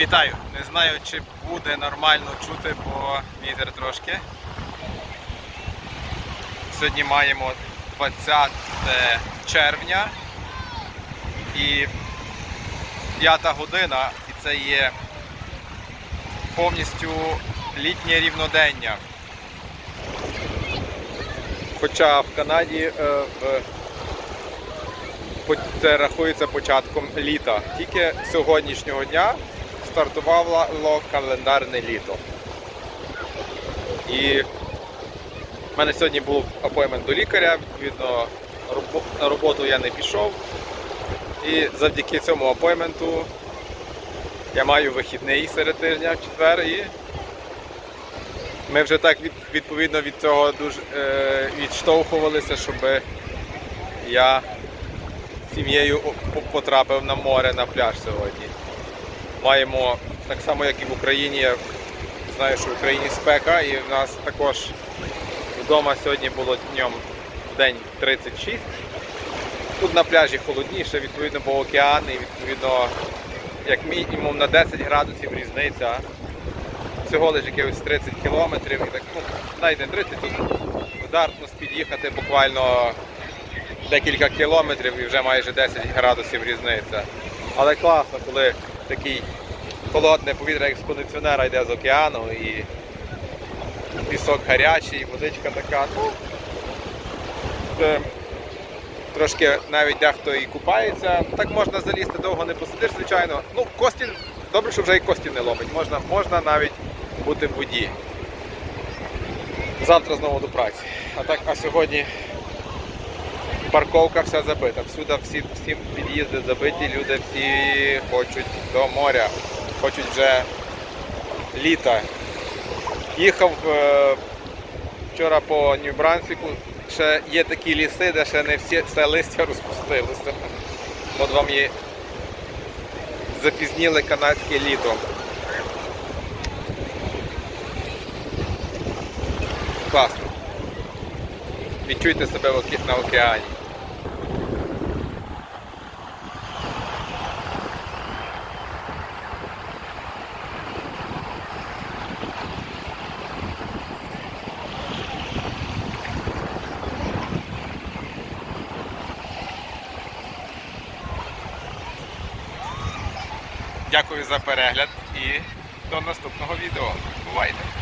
Вітаю! Не знаю, чи буде нормально чути, бо вітер трошки. Сьогодні маємо 20 червня і 5 година, і це є повністю літнє рівнодення. Хоча в Канаді е, в це рахується початком літа. Тільки сьогоднішнього дня стартувало календарне літо. І в мене сьогодні був апоймент до лікаря, відповідно, на роботу я не пішов. І завдяки цьому апойменту я маю вихідний серед тижня в четвер і ми вже так відповідно від цього дуже е, відштовхувалися, щоб я сім'єю потрапив на море на пляж сьогодні. Маємо так само, як і в Україні. Я знаю, що в Україні спека, і в нас також вдома сьогодні було днем день 36. Тут на пляжі холодніше, відповідно, бо океан, і відповідно, як мінімум на 10 градусів різниця. Всього лише якихось 30 кілометрів, і так, ну, навіть не 30, тут Дартмус під'їхати буквально декілька кілометрів і вже майже 10 градусів різниця. Але класно, коли такий холодне повітря, як з кондиціонера йде з океану і пісок гарячий, водичка така. Ну, е, трошки навіть дехто і купається. Так можна залізти, довго не посидиш, звичайно. Ну, Костін, добре, що вже і Костін не ломить. Можна, можна навіть бути в воді. Завтра знову до праці. А так, а сьогодні парковка вся забита. Всюди всі, всі під'їзди забиті, люди всі хочуть до моря, хочуть вже літа. Їхав е, вчора по Нью-Брансвіку, ще є такі ліси, де ще не всі, все листя розпустилося. От вам є запізніле канадське літо. Класно. Відчуйте себе на океані. Дякую за перегляд і до наступного відео. Бувайте!